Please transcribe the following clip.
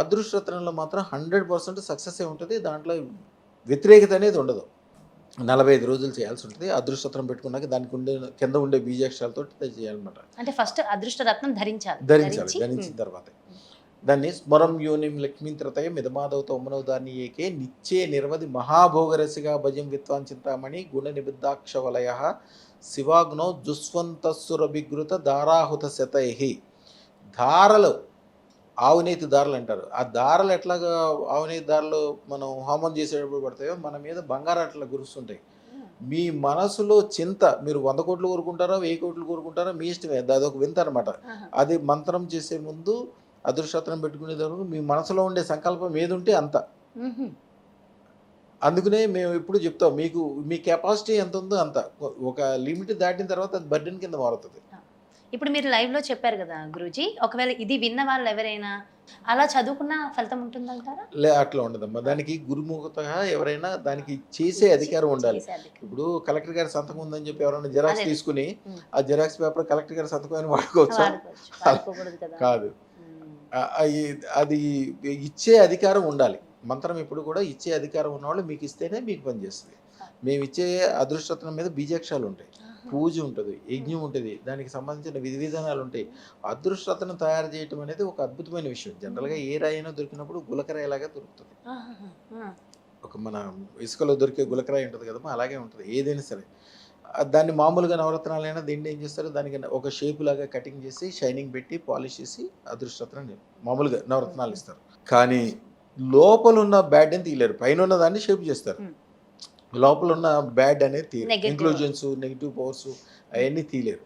అదృష్టరత్నంలో మాత్రం hundred percent success ఉంటుంది. దాంట్లో వ్యతిరేకత అనేది ఉండదు. నలభై ఐదు రోజులు చేయాల్సి ఉంటుంది. అదృష్టరత్నం పెట్టుకున్నాక దానికి ఉండే కింద ఉండే బీజాక్షరాలతో చేయాలన్నమాట. అంటే ఫస్ట్ అదృష్ట రత్నం ధరించాలి. ధరించాలి. ధరించి, ధరించిన. తర్వాత. దాన్ని స్మరం యోనిం లక్ష్మీంత్రతయ మిదమాధవత ఉమనోదాన్ని ఏకే నిత్యే నిర్వధి మహాభోగరసిగా భజం విద్వాన్ చింతామణి గుణ నిబిద్ధాక్ష వలయ శివాగ్నో జుస్వంతస్సురభిగృత దారాహుత శతై. ధారలు ఆవునేతి దారలు అంటారు ఆ దారలు ఎట్లాగా ఆవునేతి దారలు మనం హోమం చేసేటప్పుడు పడతాయో మన మీద బంగారం అట్లా గురుస్తుంటాయి మీ మనసులో చింత మీరు వంద కోట్లు కోరుకుంటారా వెయ్యి కోట్లు కోరుకుంటారా? మీ ఇష్టమే. అదొక వింత అనమాట. అది మంత్రం చేసే ముందు అదృష్టత్రం పెట్టుకునే వరకు మీ మనసులో ఉండే సంకల్పం ఏది ఉంటే అంత. అందుకనే మేము ఇప్పుడు చెప్తాం మీకు మీ కెపాసిటీ ఎంత ఉందో అంత. ఒక లిమిట్ దాటిన తర్వాత అది బర్డెన్ కింద మారుతుంది. ఇప్పుడు మీరు లైవ్లో చెప్పారు కదా గురూజీ ఒకవేళ ఇది విన్న వాళ్ళు ఎవరైనా అలా చదువుకున్న ఫలితం ఉంటుందంటారా? లే అట్లా ఉండదమ్మా. దానికి గురుముఖతగా ఎవరైనా దానికి చేసే అధికారం ఉండాలి. ఇప్పుడు కలెక్టర్ గారి సంతకం ఉందని చెప్పి ఎవరైనా జిరాక్స్. తీసుకుని. ఆ జిరాక్స్ పేపర్ కలెక్టర్ గారి సంతకం అని వాడుకోవచ్చు? కదా. అది ఇచ్చే అధికారం ఉండాలి. మంత్రం ఎప్పుడు కూడా ఇచ్చే అధికారం ఉన్నవాళ్ళు మీకు ఇస్తేనే మీకు పనిచేస్తుంది. మేము ఇచ్చే అదృష్టత్వం మీద బీజాక్షాలు ఉంటాయి. పూజ ఉంటుంది యజ్ఞం ఉంటుంది దానికి సంబంధించిన విధి విధానాలు ఉంటాయి. అదృష్టతను తయారు చేయటం అనేది ఒక అద్భుతమైన విషయం. జనరల్గా ఏ రాయినా దొరికినప్పుడు గులకరాయిలాగా దొరుకుతుంది. ఒక మన ఇసుకలో దొరికే గులకరాయి ఉంటుంది కదమ్మా అలాగే ఉంటుంది ఏదైనా సరే. దాన్ని మామూలుగా నవరత్నాలైనా దీన్ని ఏం చేస్తారు? దానికి ఒక షేప్ లాగా కటింగ్ చేసి షైనింగ్ పెట్టి పాలిష్ చేసి అదృష్టత్నాన్ని మామూలుగా నవరత్నాలు ఇస్తారు. కానీ లోపల ఉన్న బ్యాడ్ అని తీయలేరు పైన ఉన్న దాన్ని షేప్ చేస్తారు. లోపల ఉన్న బ్యాడ్ అనేది తీయరు Negative. ఇంక్లూజన్స్ నెగిటివ్ పవర్స్ అవన్నీ తీయలేరు